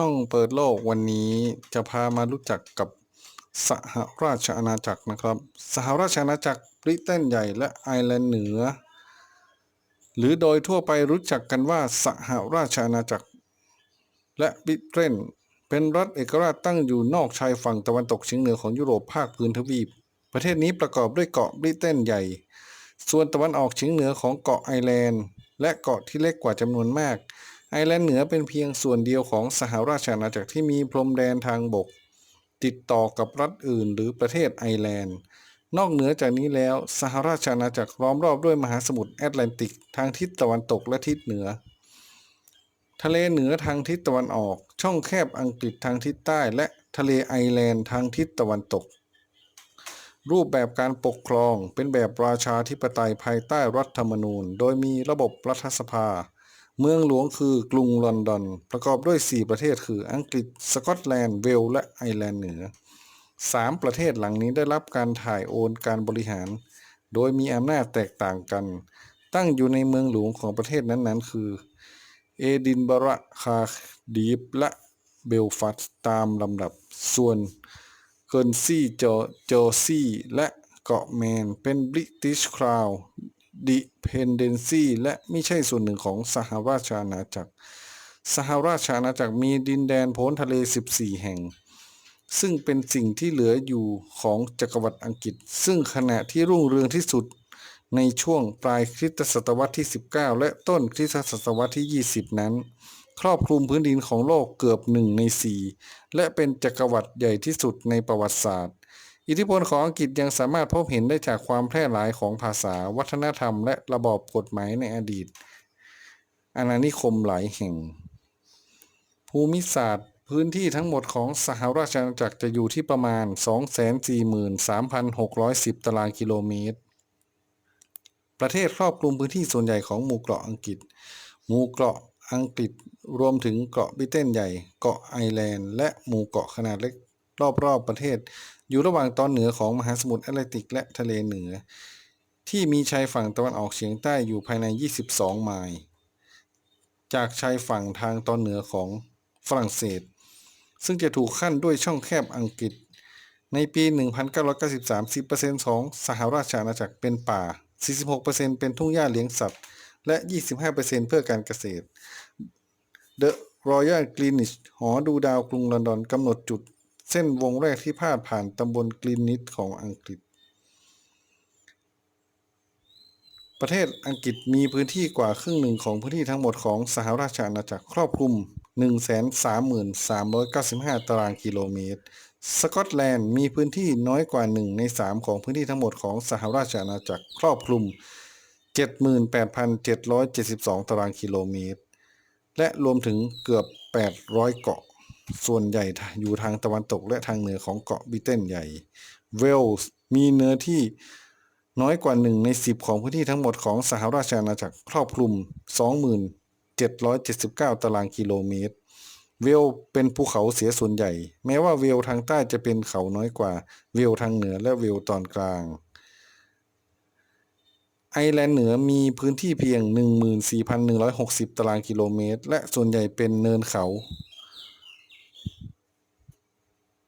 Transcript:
ช่องเปิดโลกวันนี้จะพามารู้จักกับสหราชอาณาจักรนะครับ สหราชอาณาจักรบริเตนใหญ่และไอร์แลนด์เหนือ หรือโดยทั่วไปรู้จักกันว่าสหราชอาณาจักร และบริเตนเป็นรัฐเอกราชตั้งอยู่นอกชายฝั่งตะวันตกเฉียงเหนือของยุโรปภาคพื้นทวีป ประเทศนี้ประกอบด้วยเกาะบริเตนใหญ่ ส่วนตะวันออกเฉียงเหนือของเกาะไอร์แลนด์ และเกาะที่เล็กกว่าจำนวนมาก ไอร์แลนด์เหนือเป็นเพียงส่วนเดียวของสหราชอาณาจักรที่มีพรมแดนทางบก ติดต่อกับรัฐอื่นหรือประเทศไอร์แลนด์ นอกเหนือจากนี้แล้วสหราชอาณาจักรล้อมรอบด้วยมหาสมุทรแอตแลนติกทางทิศตะวันตกและทิศเหนือ ทะเลเหนือทางทิศตะวันออก ช่องแคบอังกฤษทางทิศใต้ และทะเลไอร์แลนด์ทางทิศตะวันตก รูปแบบการปกครองเป็นแบบราชาธิปไตยภายใต้รัฐธรรมนูญ โดยมีระบบรัฐสภา เมืองหลวงคือกรุงลอนดอน ประกอบด้วย 4 ประเทศคืออังกฤษ สกอตแลนด์ เวลและไอร์แลนด์เหนือ 3 ประเทศหลังนี้ได้รับการถ่ายโอนการบริหาร โดยมีอำนาจแตกต่างกัน ตั้งอยู่ในเมืองหลวงของประเทศนั้นๆ คือ เอดินบะระคาดีฟและเบลฟาสตามลำดับ ส่วนเกิร์นซีย์จอจอร์ซีย์และเกาะแมนเป็นบริติชคราว ดิเพนเดนซีและไม่ใช่ส่วนหนึ่งของสหราชอาณาจักร สหราชอาณาจักรมีดินแดนพ้นทะเล 14 แห่ง ซึ่งเป็นสิ่งที่เหลืออยู่ของจักรวรรดิอังกฤษ ซึ่งขณะที่รุ่งเรืองที่สุดในช่วงปลายคริสตศตวรรษที่ 19 และต้นคริสตศตวรรษที่ 20 นั้น ครอบคลุมพื้นดินของโลกเกือบหนึ่งในสี่และเป็นจักรวรรดิใหญ่ที่สุดในประวัติศาสตร์ อิทธิพลของอังกฤษยังสามารถพบเห็นได้จากความแพร่หลายของภาษาวัฒนธรรม และระบอบกฎหมายในอดีตอาณานิคมหลายแห่ง ภูมิศาสตร์พื้นที่ทั้งหมดของสหราชอาณาจักรจะอยู่ที่ประมาณ 243,610 ตารางกิโลเมตร ประเทศครอบคลุมพื้นที่ส่วนใหญ่ของหมู่เกาะอังกฤษ หมู่เกาะอังกฤษรวมถึงเกาะบิเตนใหญ่ เกาะไอร์แลนด์ และหมู่เกาะขนาดเล็ก รอบๆประเทศ อยู่ระหว่างตอนเหนือของมหาสมุทรแอตแลนติกและทะเลเหนือ ที่มีชายฝั่งตะวันออกเฉียงใต้อยู่ภายใน 22 ไมล์จากชายฝั่งทางตอนเหนือของฝรั่งเศส ซึ่งจะถูกขั้นด้วยช่องแคบอังกฤษ ในปี 1993 10%ของสหราชอาณาจักรเป็นป่า 46%เป็นทุ่งหญ้าเลี้ยงสัตว์ และ 25%เพื่อการเกษตร The Royal Greenwich หอดูดาวกรุงลอนดอนกำหนดจุด เส้นวงแรกที่พาดผ่านตำบลกรีนนิชของอังกฤษ ประเทศอังกฤษมีพื้นที่กว่าครึ่งหนึ่งของพื้นที่ทั้งหมดของสหราชอาณาจักรครอบคลุม 133,395 ตารางกิโลเมตร สกอตแลนด์มีพื้นที่น้อยกว่า 1 ใน 3 ของพื้นที่ทั้งหมดของสหราชอาณาจักรครอบคลุม 78,772 ตารางกิโลเมตร และรวมถึงเกือบ 800 เกาะ ส่วนใหญ่อยู่ทางตะวันตกและทางเหนือของเกาะบิเตนใหญ่ เวลส์มีเนื้อที่น้อยกว่า1ใน10ของพื้นที่ทั้งหมดของสหราชอาณาจักรครอบคลุม 2779 ตารางกิโลเมตร เวลเป็นภูเขาเสียส่วนใหญ่ แม้ว่าเวลทางใต้จะเป็นเขาน้อยกว่า เวลทางเหนือและเวลตอนกลาง ไอแลนด์เหนือมีพื้นที่เพียง 14,160 ตารางกิโลเมตร และส่วนใหญ่เป็นเนินเขา